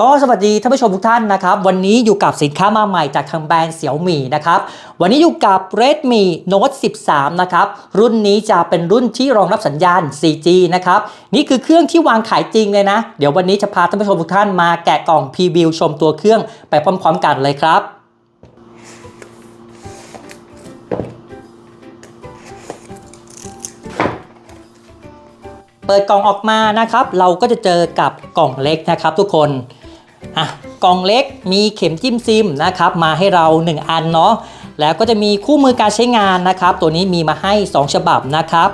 ก็สวัสดีท่านผู้ชมทุกท่านนะครับ วันนี้อยู่กับสินค้ามาใหม่จากทางแบรนด์เสี่ยวมี่นะครับ วันนี้อยู่กับ Redmi Note 13 นะครับ รุ่นนี้จะเป็นรุ่นที่รองรับสัญญาณ 4G นะครับ นี่คือเครื่องที่วางขายจริงเลยนะ เดี๋ยววันนี้จะพาท่านผู้ชมทุกท่านมาแกะกล่องพรีวิวชมตัวเครื่องไปพร้อมๆกันเลยครับเปิดกล่องออกมานะครับ เราก็จะเจอกับกล่องเล็กนะครับทุกคน อะกล่องเล็กมีเข็มจิ้มซิมนะครับมาให้เรา 1 อันเนาะแล้วก็จะมีคู่มือการใช้งานนะครับ ตัวนี้มีมาให้ 2 ฉบับนะครับ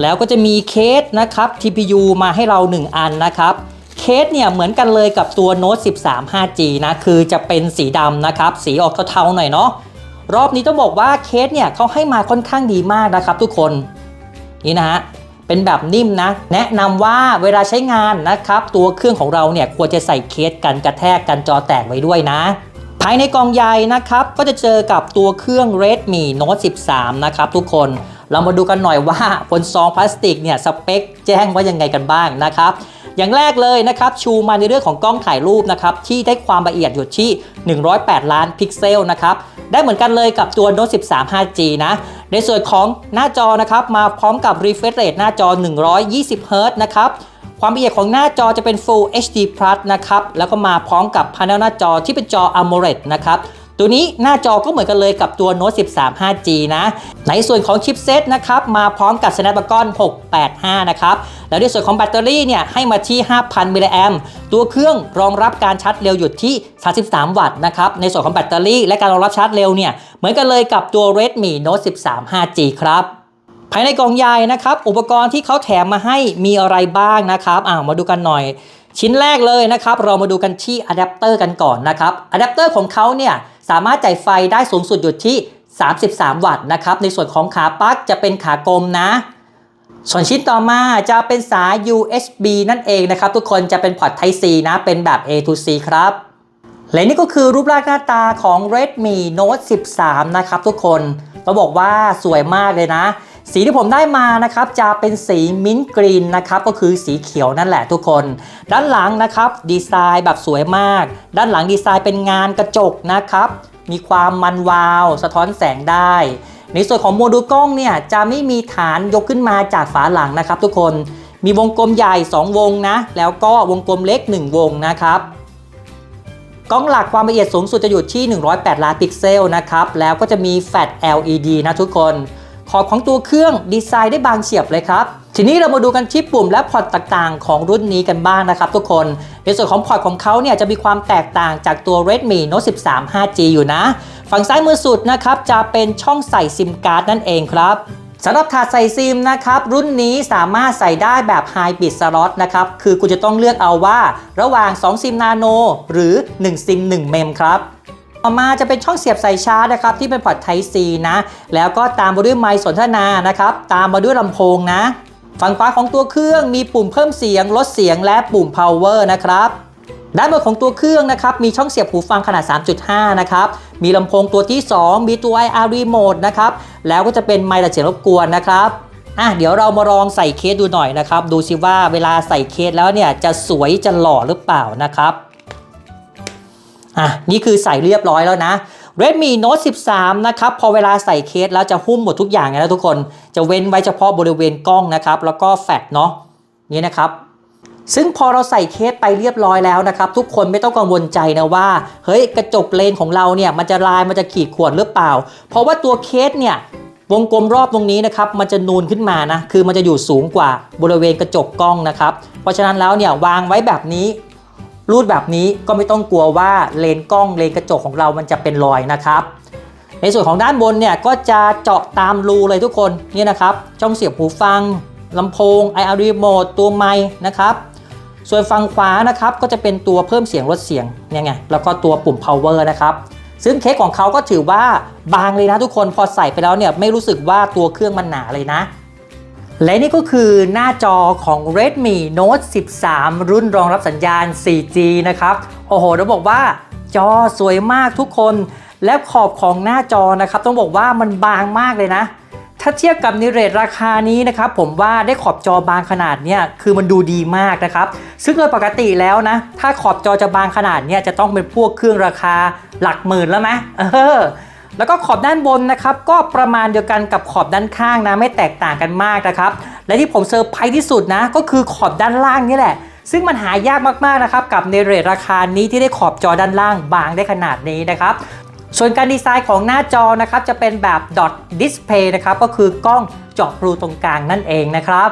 แล้วก็จะมีเคสนะครับ TPU มาให้เรา 1 อันนะครับเคสเนี่ยเหมือนกันเลยกับตัว Note 13 5G นะคือจะเป็นสีดำนะครับสีออกเทาๆหน่อยเนาะรอบนี้ต้องบอกว่าเคสเนี่ยเขาให้มาค่อนข้างดีมากนะครับ ทุกคนนี่นะฮะ เป็นแบบนิ่มนะ แนะนำว่าเวลาใช้งานนะครับ ตัวเครื่องของเราเนี่ยควรจะใส่เคสกันกระแทกกันจอแตกไว้ด้วยนะภายในกล่องใหญ่นะครับ ก็จะเจอกับตัวเครื่อง Redmi Note 13 นะครับทุกคน เรามาดูกันหน่อยว่าบนซองพลาสติกเนี่ยสเปคแจ้งว่ายังไงกันบ้างนะครับอย่างแรกเลยนะครับชูมาในเรื่องของกล้องถ่ายรูปนะครับที่ได้ความละเอียดอยู่ที่ 108 ล้านพิกเซลนะครับได้เหมือนกันเลยกับตัว Note 13 5G นะในส่วนของหน้าจอนะครับมาพร้อมกับ refresh rate หน้าจอ 120 Hz นะครับความละเอียดของหน้าจอจะเป็น Full HD Plus นะครับแล้วก็มาพร้อมกับ panel หน้าจอที่เป็นจอ AMOLED นะครับ ตัวนี้หน้าจอก็เหมือนกันเลยกับตัว Note 13 5G นะ ในส่วนของชิปเซตนะครับมาพร้อมกับ Snapdragon 685 นะครับ แล้วในส่วนของแบตเตอรี่เนี่ยให้มาที่ 5,000 มิลลิแอมตัวเครื่องรองรับการชาร์จเร็วอยู่ที่ 33 วัตต์นะครับ ในส่วนของแบตเตอรี่และการรองรับชาร์จเร็วเนี่ยเหมือนกันเลยกับตัว Redmi Note 13 5G ครับภายในกล่องใหญ่นะครับ อุปกรณ์ที่เขาแถมมาให้มีอะไรบ้างนะครับอ่ามาดูกันหน่อย ชิ้นแรกเลยนะครับ เรามาดูกันที่อะแดปเตอร์กันก่อนนะครับอะแดปเตอร์ของเขาเนี่ย สามารถจ่ายไฟได้สูงสุดอยู่ที่ 33 วัตต์นะครับ ในส่วนของขาปลั๊กจะเป็นขากลมนะ ส่วนชิ้นต่อมาจะเป็นสาย USB นั่นเองนะครับ ทุกคนจะเป็นพอร์ต Type C นะ เป็นแบบ A to C ครับและนี่ก็คือรูปร่างหน้าตาของ Redmi Note 13 นะครับทุกคนต้องบอกว่าสวยมากเลยนะ สีที่ผมได้มานะครับจะเป็นสีมิ้นท์กรีนนะครับก็คือสีเขียวนั่นแหละทุกคน ด้านหลังนะครับดีไซน์แบบสวยมาก ด้านหลังดีไซน์เป็นงานกระจกนะครับ มีความมันวาว สะท้อนแสงได้ ในส่วนของโมดูลกล้องเนี่ยจะไม่มีฐานยกขึ้นมาจากฝาหลังนะครับ ทุกคนมีวงกลมใหญ่ 2 วงนะ แล้วก็วงกลมเล็ก 1 วงนะครับกล้องหลักความละเอียดสูงสุดจะอยู่ที่ 108 ล้านพิกเซลนะครับแล้วก็จะมีแฟลช LED นะทุกคน ขอบของตัวเครื่องดีไซน์ได้บางเฉียบเลยครับ ทีนี้เรามาดูกันที่ปุ่มและพอร์ตต่างๆ ของรุ่นนี้กันบ้างนะครับทุกคน ในส่วนของพอร์ตของเขาเนี่ยจะมีความแตกต่างจากตัว Redmi Note 13 5G อยู่นะ ฝั่งซ้ายมือสุดนะครับจะเป็นช่องใส่ซิมการ์ดนั่นเองครับสำหรับถาดใส่ซิมนะครับ รุ่นนี้สามารถใส่ได้แบบ Hybrid Slot นะครับ คือคุณจะต้องเลือกเอาว่า ระหว่าง 2 ซิมนาโนหรือ 1 ซิม 1 เมมครับ ต่อมาจะเป็นช่องเสียบสายชาร์จนะครับที่เป็นพอร์ต Type C นะ แล้วก็ตามมาด้วยไมค์สนทนานะครับ ตามมาด้วยลำโพงนะ ฝั่งขวาของตัวเครื่องมีปุ่มเพิ่มเสียง ลดเสียงและปุ่ม power นะครับด้านบนของตัวเครื่องนะครับมีช่องเสียบหูฟังขนาด 3.5 นะครับ มีลำโพงตัวที่ 2 มีตัว IR remote นะครับ แล้วก็จะเป็นไมค์ตัดเสียงรบกวนนะครับอะเดี๋ยวเรามาลองใส่เคสดูหน่อยนะครับ ดูสิว่าเวลาใส่เคสแล้วเนี่ยจะสวยจะหล่อหรือเปล่านะครับ อะนี่คือใส่เรียบร้อยแล้วนะ Redmi Note 13 นะครับ พอเวลาใส่เคสแล้วจะหุ้มหมดทุกอย่างเลยนะทุกคน จะเว้นไว้เฉพาะบริเวณกล้องนะครับ แล้วก็แฟลชเนาะนี่นะครับซึ่งพอเราใส่เคสไปเรียบร้อยแล้วนะครับ ทุกคนไม่ต้องกังวลใจนะว่า เฮ้ยกระจกเลนของเราเนี่ยมันจะลายมันจะขีดข่วนหรือเปล่า เพราะว่าตัวเคสเนี่ยวงกลมรอบตรงนี้นะครับมันจะนูนขึ้นมานะคือมันจะอยู่สูงกว่าบริเวณกระจกกล้องนะครับ เพราะฉะนั้นแล้วเนี่ยวางไว้แบบนี้ รูดแบบนี้ก็ไม่ต้องกลัวว่าเลนกล้องเลนกระจกของเรามันจะเป็นรอยนะครับ ในส่วนของด้านบนเนี่ยก็จะเจาะตามรูเลยทุกคนนี่นะครับ ช่องเสียบหูฟังลำโพง IR remote ตัวไมค์นะครับ ส่วนฝั่งขวานะครับก็จะเป็นตัวเพิ่มเสียงลดเสียงเนี่ยไงแล้วก็ตัวปุ่ม power นะครับซึ่งเคสของเขาก็ถือว่าบางเลยนะทุกคนพอใส่ไปแล้วเนี่ยไม่รู้สึกว่าตัวเครื่องมันหนาเลยนะ และนี่ก็คือหน้าจอของ Redmi Note 13 รุ่นรองรับสัญญาณ 4G นะครับ โอ้โหต้องบอกว่าจอสวยมากทุกคน และขอบของหน้าจอนะครับ ต้องบอกว่ามันบางมากเลยนะ ถ้าเทียบกับในเรทราคานี้นะครับ ผมว่าได้ขอบจอบางขนาดเนี่ยคือมันดูดีมากนะครับ ซึ่งโดยปกติแล้วนะ ถ้าขอบจอจะบางขนาดเนี่ยจะต้องเป็นพวกเครื่องราคาหลักหมื่นแล้วไหมเออ แล้วก็ขอบด้านบนนะครับก็ประมาณเดียวกันกับขอบด้านข้างนะไม่แตกต่างกันมากนะครับและที่ผมเซอร์ไพรส์ที่สุดนะก็คือขอบด้านล่างนี่แหละ ซึ่งมันหายากมากๆนะครับกับในเรทราคานี้ที่ได้ขอบจอด้านล่างบางได้ขนาดนี้นะครับส่วนการดีไซน์ของหน้าจอนะครับจะเป็นแบบ dot display นะครับก็คือกล้องเจาะรูตรงกลางนั่นเองนะครับ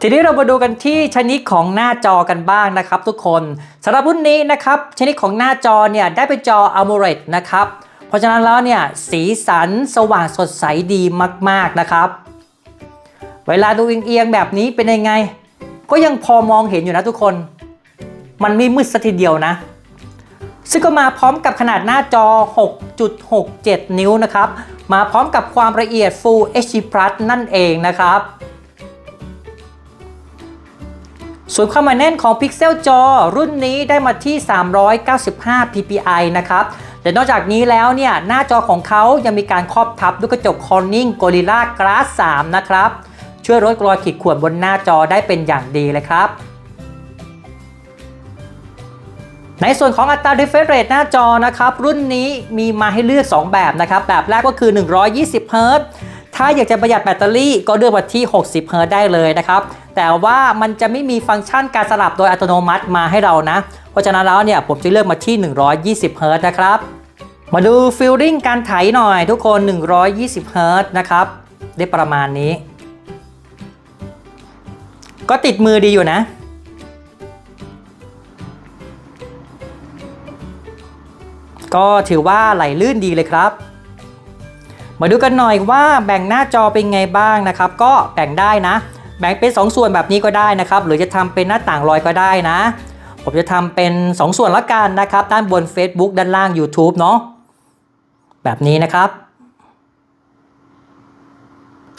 ทีนี้เรามาดูกันที่ชนิดของหน้าจอกันบ้างนะครับ ทุกคนสำหรับรุ่นนี้นะครับชนิดของหน้าจอเนี่ยได้เป็นจอ AMOLED นะครับ เพราะฉะนั้นแล้วเนี่ยสีสันสว่างสดใสดีมากๆนะครับ เวลาดูเอียงๆแบบนี้เป็นยังไง ก็ยังพอมองเห็นอยู่นะทุกคน มันไม่มืดสัทีเดียวนะ ซึ่งก็มาพร้อมกับขนาดหน้าจอ 6.67 นิ้วนะครับ มาพร้อมกับความละเอียด Full HD Plus นั่นเองนะครับส่วนความหนาแน่นของพิกเซลจอรุ่นนี้ได้มาที่ 395 ppi นะครับ และนอกจากนี้แล้วเนี่ยหน้าจอของเขายังมีการครอบทับด้วยกระจก Corning Gorilla Glass 3 นะครับ ช่วยลดรอยขีดข่วนบนหน้าจอได้เป็นอย่างดีเลยครับในส่วนของอัตรา refresh rate หน้าจอนะครับ รุ่นนี้มีมาให้เลือก 2 แบบนะครับ แบบแรกก็คือ 120 Hz ถ้าอยากจะประหยัดแบตเตอรี่ก็เลือกมาที่ 60 Hz ได้เลยนะครับ แต่ว่ามันจะไม่มีฟังก์ชันการสลับโดยอัตโนมัติมาให้เรานะ เพราะฉะนั้นแล้วเนี่ยผมจะเลือกมาที่ 120 Hz นะครับ มาดูฟิลลิ่งการไถหน่อยทุกคน 120 Hz นะครับ ได้ประมาณนี้ ก็ติดมือดีอยู่นะก็ถือว่าไหลลื่นดีเลยครับ มาดูกันหน่อยว่าแบ่งหน้าจอเป็นไงบ้างนะครับ ก็แบ่งได้นะ แบ่งเป็น 2 ส่วนแบบนี้ก็ได้นะครับ หรือจะทำเป็นหน้าต่างลอยก็ได้นะ ผมจะทำเป็น 2 ส่วนละกันนะครับ ด้านบน Facebook ด้านล่าง YouTube เนาะแบบนี้นะครับ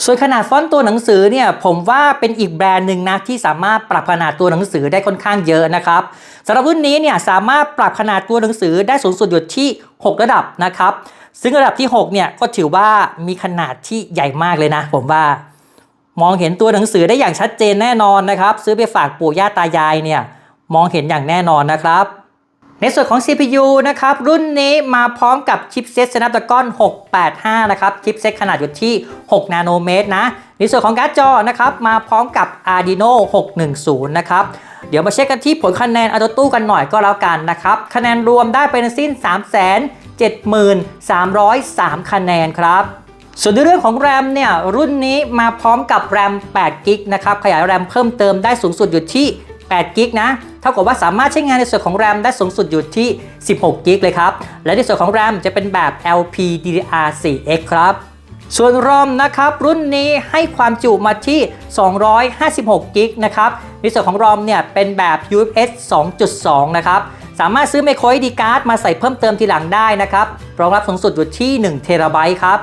ส่วนขนาดฟอนต์ตัวหนังสือเนี่ยผมว่าเป็นอีกแบรนด์หนึ่งนะที่สามารถปรับขนาดตัวหนังสือได้ค่อนข้างเยอะนะครับสำหรับรุ่นนี้เนี่ยสามารถปรับขนาดตัวหนังสือได้สูงสุดอยู่ที่ 6 ระดับนะครับ ซึ่งระดับที่ 6 เนี่ยก็ถือว่ามีขนาดที่ใหญ่มากเลยนะ ผมว่ามองเห็นตัวหนังสือได้อย่างชัดเจนแน่นอนนะครับ ซื้อไปฝากปู่ย่าตายายเนี่ย มองเห็นอย่างแน่นอนนะครับ ในส่วนของ CPU นะครับ รุ่นนี้มาพร้อมกับชิปเซต Snapdragon 685 นะครับ ชิปเซตขนาดอยู่ที่ 6 นาโนเมตรนะ ในส่วนของการ์ดจอนะครับ มาพร้อมกับ Arduino 610 นะครับเดี๋ยวมาเช็คกันที่ผลคะแนน AutoTu กันหน่อยก็แล้วกันนะครับ คะแนนรวมได้ไปทั้งสิ้น 3 7 303 คะแนนครับ ส่วนในเรื่องของ RAM เนี่ยรุ่นนี้มาพร้อมกับ RAM 8 g b นะครับขยาย RAM เพิ่มเติมได้สูงสุดอยู่ที่ 8 g b นะ เท่ากับว่าสามารถใช้งานในส่วนของ RAM ได้สูงสุดอยู่ที่ 16 g b เลยครับ และในส่วนของ RAM จะเป็นแบบ LPDDR4X ครับ ส่วน ROM นะครับรุ่นนี้ให้ความจุมาที่ 256 g b นะครับ ในส่วนของ ROM เนี่ยเป็นแบบ UFS 2.2 นะครับสามารถซื้อ micro SD card มาใส่เพิ่มเติมทีหลังได้นะครับ รองรับสูงสุดอยู่ที่1 t b ครับ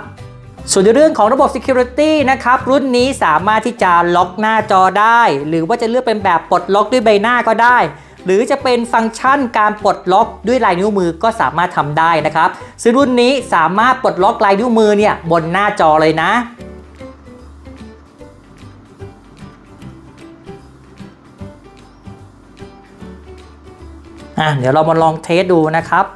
ส่วนในเรื่องของระบบ Security นะครับ รุ่นนี้สามารถที่จะล็อกหน้าจอได้ หรือว่าจะเลือกเป็นแบบปลดล็อกด้วยใบหน้าก็ได้ หรือจะเป็นฟังก์ชันการปลดล็อกด้วยลายนิ้วมือก็สามารถทำได้นะครับซึ่งรุ่นนี้สามารถปลดล็อกลายนิ้วมือเนี่ยบนหน้าจอเลยนะอะเดี๋ยวเรามาลองเทสดูนะครับ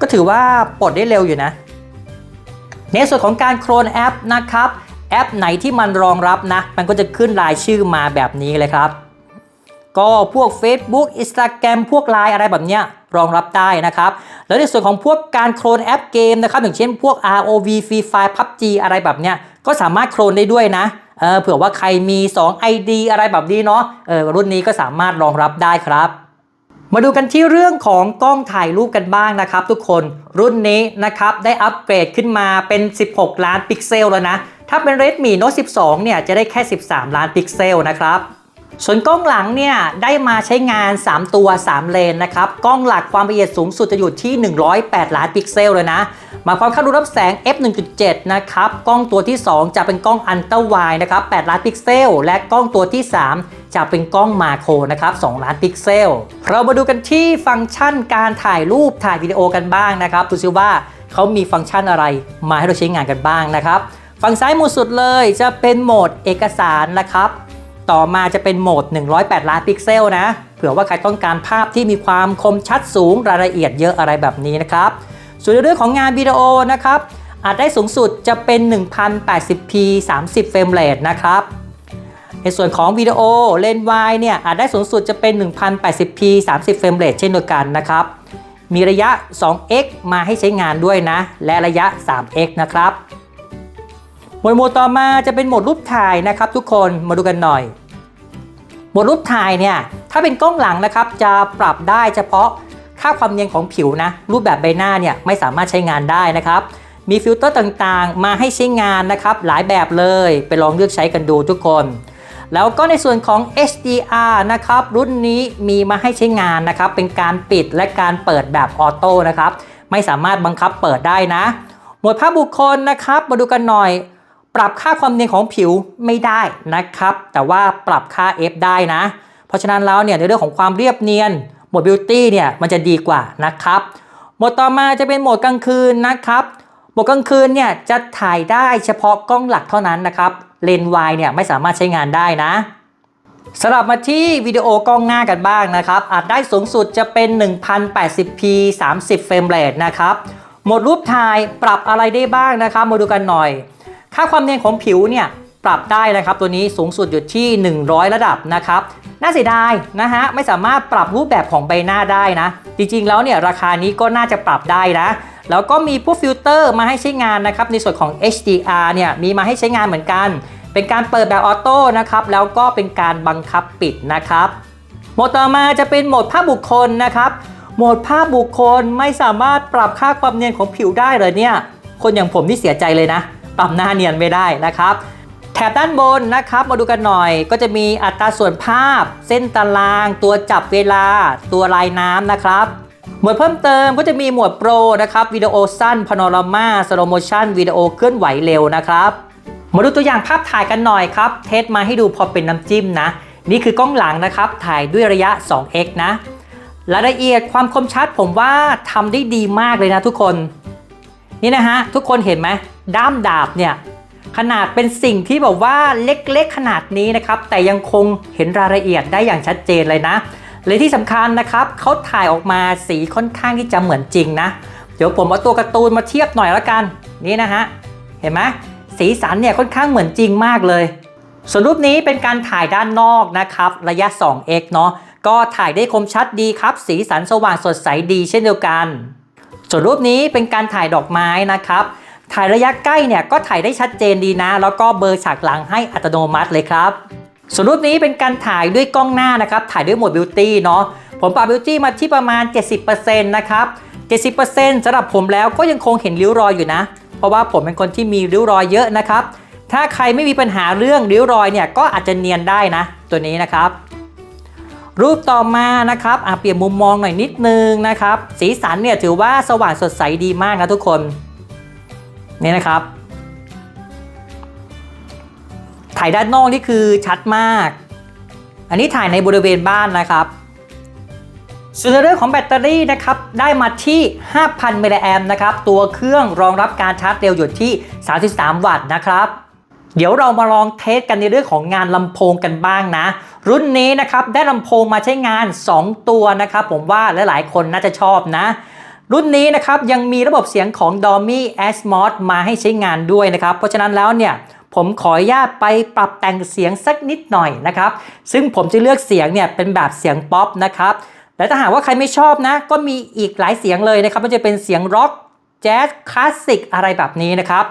ก็ถือว่าปลดได้เร็วอยู่นะ ในส่วนของการโคลนแอปนะครับแอปไหนที่มันรองรับนะ มันก็จะขึ้นรายชื่อมาแบบนี้เลยครับ ก็พวก Facebook Instagram พวก Line อะไรแบบเนี้ยรองรับได้นะครับ แล้วในส่วนของพวกการโคลนแอปเกมนะครับ อย่างเช่นพวก ROV Free Fire PUBG อะไรแบบเนี้ยก็สามารถโคลนได้ด้วยนะเออเผื่อว่าใครมี 2 ID อะไรแบบนี้เนาะเออรุ่นนี้ก็สามารถรองรับได้ครับ มาดูกันที่เรื่องของกล้องถ่ายรูปกันบ้างนะครับ ทุกคนรุ่นนี้นะครับได้อัปเกรดขึ้นมาเป็น 16 ล้านพิกเซลแล้วนะ ถ้าเป็น Redmi Note 12 เนี่ยจะได้แค่ 13 ล้านพิกเซลนะครับ ส่วนกล้องหลังเนี่ยได้มาใช้งาน 3 ตัว 3 เลนนะครับ กล้องหลักความละเอียดสูงสุดจะอยู่ที่ 108 ล้านพิกเซลเลยนะมาพร้อมค่าดูรับแสง f 1.7 นะครับ กล้องตัวที่ 2 จะเป็นกล้องอันเตอร์ไวนะครับ 8 ล้านพิกเซล และกล้องตัวที่ 3 จะเป็นกล้องมาโครนะครับ 2 ล้านพิกเซล เรามาดูกันที่ฟังก์ชันการถ่ายรูปถ่ายวิดีโอกันบ้างนะครับ ดูซิว่าเขามีฟังก์ชันอะไรมาให้เราใช้งานกันบ้างนะครับ ฝั่งซ้ายมือสุดเลยจะเป็นโหมดเอกสารนะครับ ต่อมาจะเป็นโหมด 108 ล้านพิกเซลนะ เผื่อว่าใครต้องการภาพที่มีความคมชัดสูงรายละเอียดเยอะอะไรแบบนี้นะครับ ส่วนในเรื่องของงานวิดีโอนะครับอาจได้สูงสุดจะเป็น 1080p 30 เฟรมเรทนะครับ ในส่วนของวิดีโอเลนส์วายเนี่ยอาจได้สูงสุดจะเป็น 1080p 30 เฟรมเรทเช่นเดียวกันนะครับ มีระยะ 2x มาให้ใช้งานด้วยนะ และระยะ 3x นะครับ หมวดหมู่ต่อมาจะเป็นโหมดรูปถ่ายนะครับทุกคนมาดูกันหน่อยโหมดรูปถ่ายเนี่ยถ้าเป็นกล้องหลังนะครับจะปรับได้เฉพาะค่าความเนียนของผิวนะรูปแบบใบหน้าเนี่ยไม่สามารถใช้งานได้นะครับ มีฟิลเตอร์ต่างๆ มาให้ใช้งานนะครับหลายแบบเลยไปลองเลือกใช้กันดูทุกคน แล้วก็ในส่วนของ HDR นะครับรุ่นนี้มีมาให้ใช้งานนะครับเป็นการปิดและการเปิดแบบออโต้นะครับไม่สามารถบังคับเปิดได้นะ หมวดภาพบุคคลนะครับมาดูกันหน่อย ปรับค่าความเนียนของผิวไม่ได้นะครับ แต่ว่าปรับค่า F ได้นะ เพราะฉะนั้นแล้วเนี่ยในเรื่องของความเรียบเนียนโหมดบิวตี้เนี่ยมันจะดีกว่านะครับโหมดต่อมาจะเป็นโหมดกลางคืนนะครับโหมดกลางคืนเนี่ยจะถ่ายได้เฉพาะกล้องหลักเท่านั้นนะครับเลนส์วายเนี่ยไม่สามารถใช้งานได้นะสลับมาที่วิดีโอกล้องหน้ากันบ้างนะครับอาจได้สูงสุดจะเป็น 1080p 30เฟรมเรทนะครับโหมดรูปถ่ายปรับอะไรได้บ้างนะครับมาดูกันหน่อย ค่าความเนียนของผิวเนี่ยปรับได้นะครับตัวนี้สูงสุดอยู่ที่ 100 ระดับนะครับน่าเสียดายนะฮะไม่สามารถปรับรูปแบบของใบหน้าได้นะ จริงๆแล้วเนี่ยราคานี้ก็น่าจะปรับได้นะแล้วก็มีพวกฟิลเตอร์มาให้ใช้งานนะครับในส่วนของ HDR เนี่ยมีมาให้ใช้งานเหมือนกัน เป็นการเปิดแบบออโต้นะครับแล้วก็เป็นการบังคับปิดนะครับโหมดต่อมาจะเป็นโหมดภาพบุคคลนะครับโหมดภาพบุคคลไม่สามารถปรับค่าความเนียนของผิวได้เลยเนี่ยคนอย่างผมนี่เสียใจเลยนะ ปรับหน้าเนียนไม่ได้นะครับ แถบด้านบนนะครับ มาดูกันหน่อยก็จะมีอัตราส่วนภาพ เส้นตาราง ตัวจับเวลา ตัวลายน้ำนะครับหมวดเพิ่มเติมก็จะมีหมวดโปรนะครับวิดีโอสั้นพาโนรามาสโลโมชันวิดีโอเคลื่อนไหวเร็วนะครับมาดูตัวอย่างภาพถ่ายกันหน่อยครับ เทสมาให้ดูพอเป็นน้ำจิ้มนะ นี่คือกล้องหลังนะครับ ถ่ายด้วยระยะ 2x นะรายละเอียดความคมชัดผมว่าทำได้ดีมากเลยนะทุกคน นี่นะฮะ ทุกคนเห็นไหม ด้ามดาบเนี่ยขนาดเป็นสิ่งที่แบบว่าเล็กๆขนาดนี้นะครับ แต่ยังคงเห็นรายละเอียดได้อย่างชัดเจนเลยนะและที่สำคัญนะครับเขาถ่ายออกมาสีค่อนข้างที่จะเหมือนจริงนะ เดี๋ยวผมเอาตัวการ์ตูนมาเทียบหน่อยละกันนี่นะฮะเห็นไหมสีสันเนี่ยค่อนข้างเหมือนจริงมากเลย ส่วนรูปนี้เป็นการถ่ายด้านนอกนะครับระยะ 2x เนาะก็ถ่ายได้คมชัดดีครับ สีสันสว่างสดใสดีเช่นเดียวกัน ส่วนรูปนี้เป็นการถ่ายดอกไม้นะครับ ถ่ายระยะใกล้เนี่ยก็ถ่ายได้ชัดเจนดีนะ แล้วก็เบอร์ฉากหลังให้อัตโนมัติเลยครับส่วนรูปนี้เป็นการถ่ายด้วยกล้องหน้านะครับ ถ่ายด้วยโหมดบิวตี้เนาะผมปรับบิวตี้มาที่ประมาณ 70%นะครับ 70%สำหรับผมแล้วก็ยังคงเห็นริ้วรอยอยู่นะ เพราะว่าผมเป็นคนที่มีริ้วรอยเยอะนะครับ ถ้าใครไม่มีปัญหาเรื่องริ้วรอยเนี่ยก็อาจจะเนียนได้นะ ตัวนี้นะครับ รูปต่อมานะครับอะเปลี่ยนมุมมองหน่อยนิดนึงนะครับ สีสันเนี่ยถือว่าสว่างสดใสดีมากนะทุกคน นี่นะครับ ถ่ายด้านนอกนี่คือชัดมาก อันนี้ถ่ายในบริเวณบ้านนะครับส่วนเรื่องของแบตเตอรี่นะครับได้มาที่ 5,000 มิลลิแอมนะครับตัวเครื่องรองรับการชาร์จเร็วอยู่ที่ 33 วัตต์นะครับ เดี๋ยวเรามาลองเทสกันในเรื่องของงานลำโพงกันบ้างนะ รุ่นนี้นะครับได้ลำโพงมาใช้งาน 2 ตัวนะครับ ผมว่าหลายๆคนน่าจะชอบนะ รุ่นนี้นะครับยังมีระบบเสียงของ Dolby Atmos มาให้ใช้งานด้วยนะครับ เพราะฉะนั้นแล้วเนี่ยผมขออนุญาตไปปรับแต่งเสียงสักนิดหน่อยนะครับ ซึ่งผมจะเลือกเสียงเนี่ยเป็นแบบเสียงป๊อปนะครับ และถ้าหากว่าใครไม่ชอบนะ ก็มีอีกหลายเสียงเลยนะครับมันจะเป็นเสียงร็อกแจ๊สคลาสสิกอะไรแบบนี้นะครับ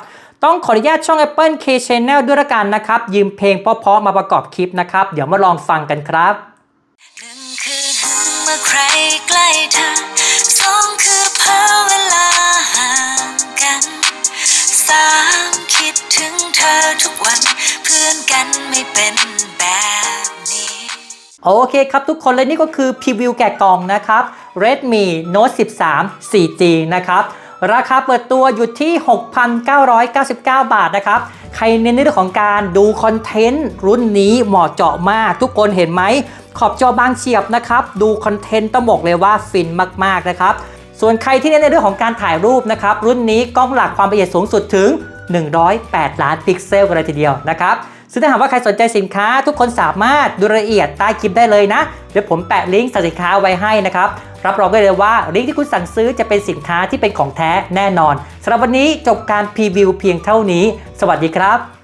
ต้องขออนุญาตช่อง Apple K Channel ด้วยละกันนะครับ ยืมเพลงเพราะๆมาประกอบคลิปนะครับ เดี๋ยวมาลองฟังกันครับหนึ่งคือหึงเมื่อใครใกล้เธอ สามคิดถึงเธอทุกวัน เพื่อนกันไม่เป็นแบบนี้ โอเคครับทุกคนและนี่ก็คือพรีวิวแกะกล่องนะครับ Redmi Note 13 4G นะครับ ราคาเปิดตัวอยู่ที่ 6,999 บาทนะครับ ใครเน้นในเรื่องของการดูคอนเทนต์รุ่นนี้เหมาะเจาะมาก ทุกคนเห็นไหม ขอบจอบางเฉียบนะครับ ดูคอนเทนต์ต้องบอกเลยว่าฟินมากๆนะครับ ส่วนใครที่เน้นในเรื่องของการถ่ายรูปนะครับ รุ่นนี้กล้องหลักความละเอียดสูงสุดถึง 108 ล้านพิกเซลกันเลยทีเดียวนะครับซึ่งถ้าหากว่าใครสนใจสินค้า ทุกคนสามารถดูรายละเอียดใต้คลิปได้เลยนะ เดี๋ยวผมแปะลิงก์สินค้าไว้ให้นะครับ รับรองได้เลยว่าลิงก์ที่คุณสั่งซื้อจะเป็นสินค้าที่เป็นของแท้แน่นอนสำหรับวันนี้จบการพรีวิวเพียงเท่านี้ สวัสดีครับ